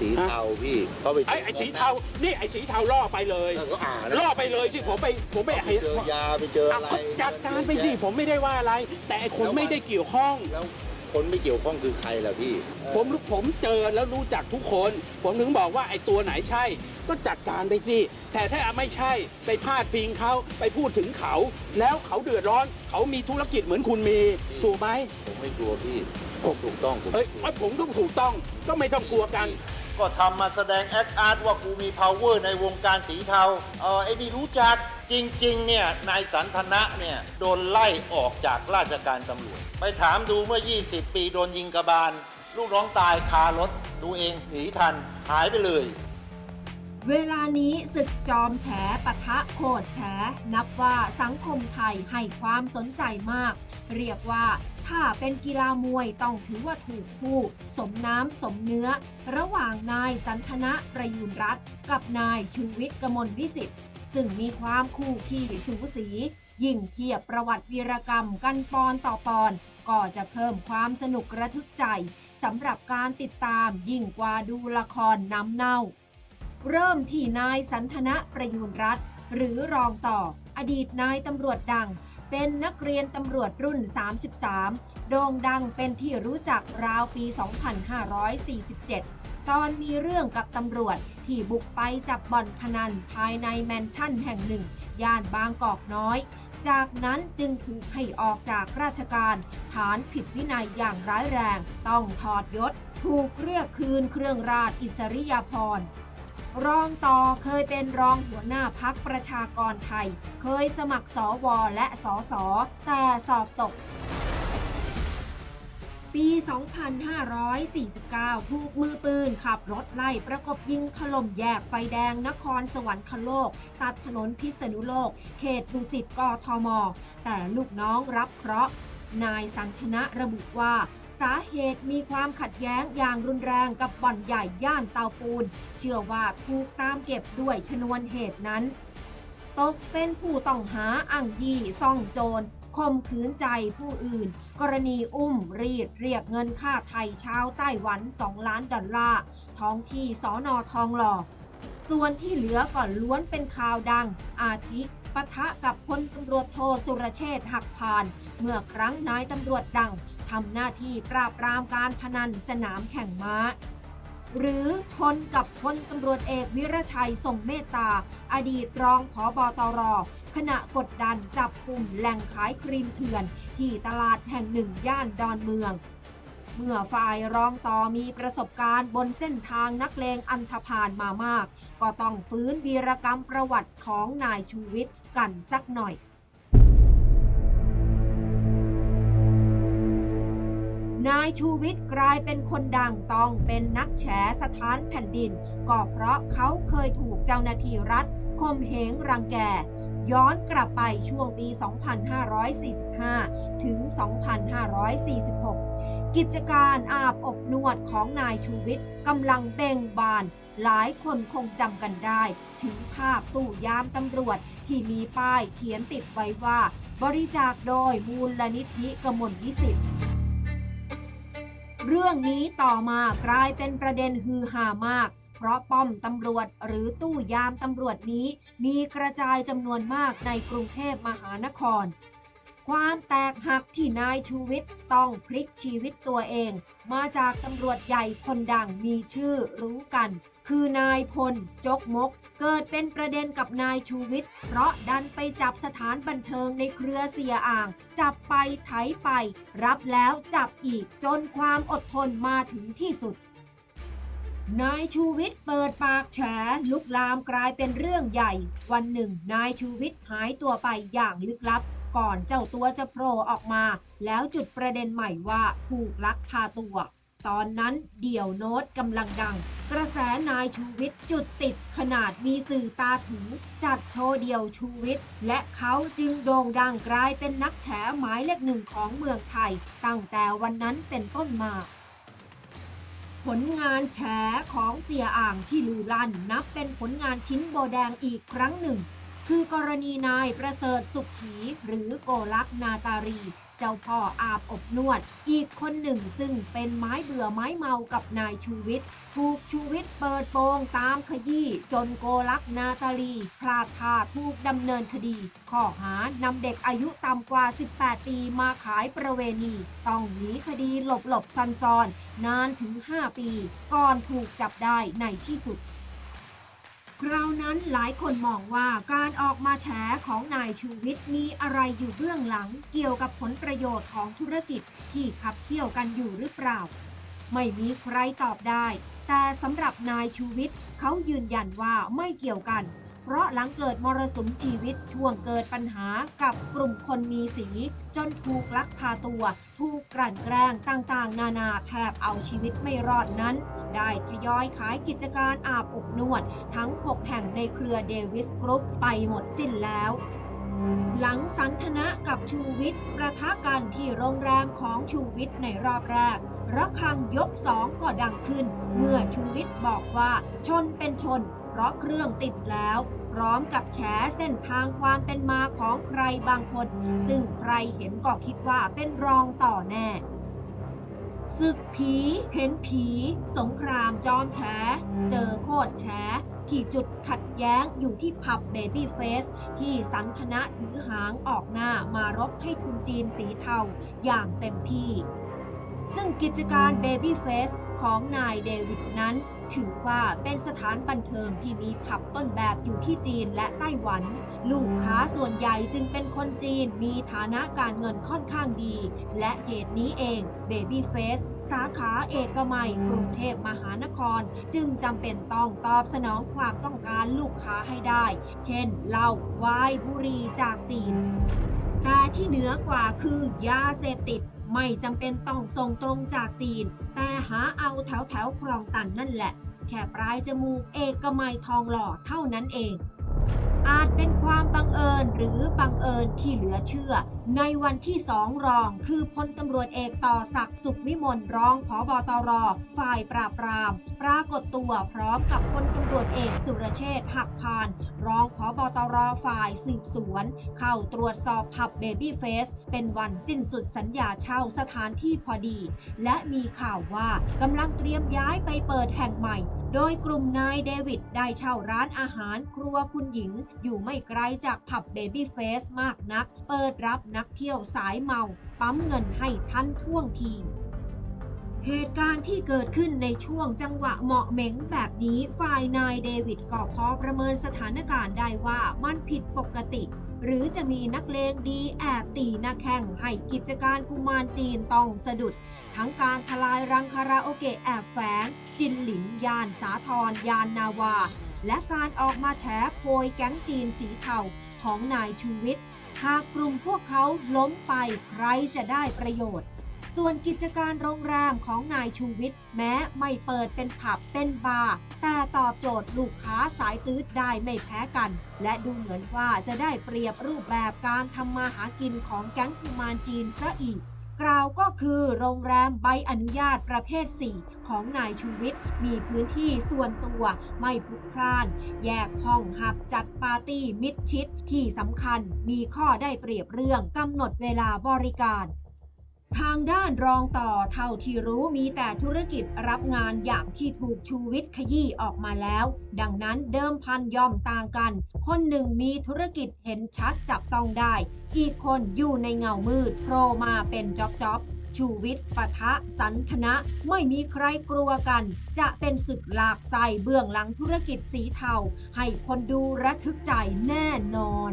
สีเทาพี่เขาไปไอ้ไอ้สีเทา นี่ไอ้สีเทาล่อไปเลยเออก็อ่านล่อไปเลยที่ผมไปผมไปไปเจอยาไปเจออะไรก็จัดการไปสิผมไม่ได้ว่าอะไร แต่ไอ้คนไม่ได้เกี่ยวข้อง แล้วคนไม่เกี่ยวข้องคือใครล่ะพี่ ผมผมเจอแล้วรู้จักทุกคน ผมถึงบอกว่าไอ้ตัวไหนใช่ ก็จัดการไปสิแต่ถ้าไม่ใช่ไปพาดพิงเขาไปพูดถึงเขา แล้วเขาเดือดร้อน เขามีธุรกิจเหมือนคุณมีถูกไหมผมไม่กลัวพี่ผมถูกต้องผมเฮ้ยว่าผมต้องถูกต้องก็ไม่ต้องกลัวกัน ก็ทำมาแสดงแอคอาร์ตว่ากูมี power ในวงการสีเทาเออไอ้นี่รู้จักจริง ๆ เนี่ยนายสันทนะเนี่ยโดนไล่ออกจากราชการตำรวจ ไปถามดูเมื่อ 20 ปีโดนยิงกระบาล ลูกน้องตายคารถดูเองหนีทันหายไปเลย เวลานี้ศึกจอมแฉปะทะโคดแฉ นับว่าสังคมไทยให้ความสนใจมาก เรียกว่าถ้าเป็นกีฬามวยต้องถือว่าถูกคู่ สมน้ำสมเนื้อ ระหว่างนายสันทนะประยูรรัตน์กับนายชูวิทย์กมลวิสิทธิ์ซึ่งมีความคู่ขี้สูสียิ่งเทียบประวัติวีรกรรมกันปอนต่อปอน ก็จะเพิ่มความสนุกระทึกใจสำหรับการติดตามยิ่งกว่าดูละครน้ำเน่า เริ่มที่นายสันทนะประยูรรัตน์หรือรองต่อ อดีตนายตำรวจดัง เป็นนักเรียนตำรวจรุ่น 33 โด่งดังเป็นที่รู้จักราวปี 2547 ตอนมีเรื่องกับตำรวจที่บุกไปจับบ่อนพนันภายในแมนชั่นแห่งหนึ่ง ย่านบางกอกน้อย จากนั้นจึงถูกให้ออกจากราชการ ฐานผิดวินัยอย่างร้ายแรง ต้องถอดยศถูกเรียกคืนเครื่องราชอิสริยาภรณ์ รองต่อเคยเป็นรองหัวหน้าพักประชากรไทย เคยสมัครสวและสอสแต่สอบตก ปี 2549 ถูกมือปืนขับรถไล่ประกบยิงถล่มแยกไฟแดงนครสวรรคโลก ตัดถนนพิษณุโลก เขตดุสิตกทม แต่ลูกน้องรับเคราะห์นายสันทนะระบุว่า สาเหตุมีความขัดแย้งอย่างรุนแรงกับบ่อนใหญ่ย่านเตาปูน เชื่อว่าถูกตามเก็บด้วยชนวนเหตุนั้น ตกเป็นผู้ต้องหาอ่างยี่ซ่องโจรข่มขืนใจผู้อื่น กรณีอุ้มรีดเรียกเงินค่าไทยชาวไต้หวัน 2 ล้านดอลลาร์ท้องที่สอนอทองหล่อส่วนที่เหลือก่อนล้วนเป็นข่าวดัง อาทิปะทะกับพลตำรวจโทสุรเชษฐ์หักพาน เมื่อครั้งนายตำรวจดัง ทำหน้าที่ปราบปรามการพนันสนามแข่งม้า หรือชนกับพลตำรวจเอกวิรชัยทรงเมตตา อดีตรองผอบอตร ขณะกดดันจับกลุ่มแหล่งขายครีมเถื่อน ที่ตลาดแห่งหนึ่งย่านดอนเมือง เมื่อฝ่ายรองต่อมีประสบการณ์บนเส้นทางนักเลงอันธพาลมามาก ก็ต้องฟื้นวีรกรรมประวัติของนายชูวิทย์กันสักหน่อย นายชูวิทย์กลายเป็นคนดังต้องเป็นนักแฉสถานแผ่นดิน ก็เพราะเขาเคยถูกเจ้าหน้าที่รัฐข่มเหงรังแก ย้อนกลับไปช่วงปี 2545 ถึง 2546 กิจการอาบอบนวดของนายชูวิทย์กำลังเบ่งบาน หลายคนคงจำกันได้ ถึงภาพตู้ยามตำรวจที่มีป้ายเขียนติดไว้ว่า บริจาคโดยมูลนิธิกมลวิสิทธิ์ เรื่องนี้ต่อมากลายเป็นประเด็นฮือฮามาก เพราะป้อมตำรวจหรือตู้ยามตำรวจนี้ มีกระจายจำนวนมากในกรุงเทพมหานคร ความแตกหักที่นายชูวิทย์ต้องพลิกชีวิตตัวเอง มาจากตำรวจใหญ่คนดังมีชื่อรู้กัน คือนายพล จกมก เกิดเป็นประเด็นกับนายชูวิทย์ เพราะดันไปจับสถานบันเทิงในเครือเสียอ่าง จับไปไถไป รับแล้วจับอีกจนความอดทนมาถึงที่สุดนายชูวิทย์เปิดปากแฉลุกลามกลายเป็นเรื่องใหญ่ วันหนึ่ง นายชูวิทย์หายตัวไปอย่างลึกลับ ก่อนเจ้าตัวจะโผล่ออกมา แล้วจุดประเด็นใหม่ว่าถูกลักพาตัว ตอนนั้นเดี่ยวโน้ตกำลังดัง กระแสนายชูวิทย์จุดติดขนาดมีสื่อตาถึง จัดโชว์เดี่ยวชูวิทย์ และเขาจึงโด่งดังกลายเป็นนักแฉหมายเลขหนึ่งของเมืองไทย ตั้งแต่วันนั้นเป็นต้นมาผลงานแฉของเสียอ่างที่ลือลั่นนับเป็นผลงานชิ้นโบแดงอีกครั้งหนึ่ง คือกรณีนายประเสริฐสุขี หรือโกลักนาตารี เจ้าพ่ออาบอบนวด อีกคนหนึ่งซึ่งเป็นไม้เบื่อไม้เมากับนายชูวิทย์ถูกชูวิทย์เปิดโปงตามขยี้จนโกลักนาตาลีพลาดท่าถูกดำเนินคดี ข้อหานำเด็กอายุต่ำกว่า 18 ปีมาขายประเวณี ต้องหนีคดีหลบหลบๆซ่อนนานถึง 5 ปี ก่อนถูกจับได้ในที่สุด คราวนั้นหลายคนมองว่าการออกมาแฉของนายชูวิทย์มีอะไรอยู่เบื้องหลังเกี่ยวกับผลประโยชน์ของธุรกิจที่ขับเคี่ยวกันอยู่หรือเปล่า ไม่มีใครตอบได้ แต่สำหรับนายชูวิทย์เขายืนยันว่าไม่เกี่ยวกัน เพราะหลังเกิดมรสุมชีวิตช่วงเกิดปัญหากับกลุ่มคนมีสี จนถูกลักพาตัว ถูกกลั่นแกล้งต่างๆ นานาแทบเอาชีวิตไม่รอดนั้น ได้ทยอยขายกิจการอาบอบนวด ทั้ง 6 แห่งในเครือเดวิสกรุ๊ปไปหมดสิ้นแล้วหลังสันทนะกับชูวิทย์ประทะกันที่โรงแรมของชูวิทย์ในรอบแรกระฆังยกสองก็ดังขึ้น เมื่อชูวิทย์บอกว่าชนเป็นชน เพราะเครื่องติดแล้ว พร้อมกับแฉเส้นทางความเป็นมาของใครบางคน ซึ่งใครเห็นก็คิดว่าเป็นรองต่อแน่ศึกผีเห็นผี สงครามจอมแฉเจอโคตรแฉที่จุดขัดแย้งอยู่ที่ผับเบบี้เฟสที่สันทนะถือหางออกหน้ามารบให้ทุนจีนสีเทาอย่างเต็มที่ ซึ่งกิจการ Baby Face ของนายเดวิดนั้น ถือว่าเป็นสถานบันเทิงที่มีผับต้นแบบอยู่ที่จีนและไต้หวัน ลูกค้าส่วนใหญ่จึงเป็นคนจีนมีฐานะการเงินค่อนข้างดี และเหตุนี้เอง Baby Face สาขาเอกมัยกรุงเทพมหานคร จึงจำเป็นต้องตอบสนองความต้องการลูกค้าให้ได้ เช่นเหล้าวายบุหรีจากจีน แต่ที่เหนือกว่าคือยาเสพติด ไม่จำเป็นต้องส่งตรงจากจีน แต่หาเอาแถวแถวคลองตันนั่นแหละ แค่ปลายจมูกเอกมัยทองหล่อเท่านั้นเอง อาจเป็นความบังเอิญหรือบังเอิญที่เหลือเชื่อ ในวันที่สองรองคือพลตำรวจเอกต่อศักดิ์สุขวิมลรองผอบอตร ฝ่ายปราบปราม ปรากฏตัวพร้อมกับพลตำรวจเอกสุรเชษฐ์หักพาน รองผอบอตร ฝ่ายสืบสวน เข้าตรวจสอบผับเบบี้เฟสเป็นวันสิ้นสุดสัญญาเช่าสถานที่พอดี และมีข่าวว่ากำลังเตรียมย้ายไปเปิดแห่งใหม่โดยกลุ่มนายเดวิดได้เช่าร้านอาหารครัวคุณหญิง อยู่ไม่ไกลจากผับเบบี้เฟสมากนัก เปิดรับนักเที่ยวสายเมา ปั๊มเงินให้ทันท่วงทีเหตุการณ์ที่เกิดขึ้นในช่วงจังหวะเหมาะเหม็งแบบนี้ฝ่ายนายเดวิดก็พอประเมินสถานการณ์ได้ว่ามันผิดปกติ หรือจะมีนักเลงดีแอบตีหน้าแข้งให้กิจการกุมารจีนต้องสะดุด ทั้งการทลายรังคาราโอเกะแอบแฝง จินหลินยานสาทรยานนาวา และการออกมาแฉโพยแก๊งจีนสีเทาของนายชูวิทย์ หากกลุ่มพวกเขาล้มไปใครจะได้ประโยชน์ ส่วนกิจการโรงแรมของนายชูวิทย์แม้ไม่เปิดเป็นผับเป็นบาร์แต่ตอบโจทย์ลูกค้าสายตื้ดได้ไม่แพ้กัน และดูเหมือนว่าจะได้เปรียบรูปแบบการทำมาหากินของแก๊งกุมารจีนซะอีก กล่าวก็คือโรงแรมใบอนุญาตประเภท 4 ของนายชูวิทย์ มีพื้นที่ส่วนตัวไม่พลุกพล่าน แยกห้องหับจัดปาร์ตี้มิดชิดที่สำคัญมีข้อได้เปรียบเรื่องกำหนดเวลาบริการ ทางด้านรองต่อเท่าที่รู้มีแต่ธุรกิจรับงานอย่างที่ถูกชูวิทย์ขยี้ออกมาแล้ว ดังนั้นเดิมพันย่อมต่างกัน คนหนึ่งมีธุรกิจเห็นชัดจับต้องได้ อีกคนอยู่ในเงามืดโผล่มาเป็นจ็อบจ็อบชูวิทย์ปะทะสันทนะไม่มีใครกลัวกัน จะเป็นศึกหลากไส้เบื้องหลังธุรกิจสีเทา ให้คนดูระทึกใจแน่นอน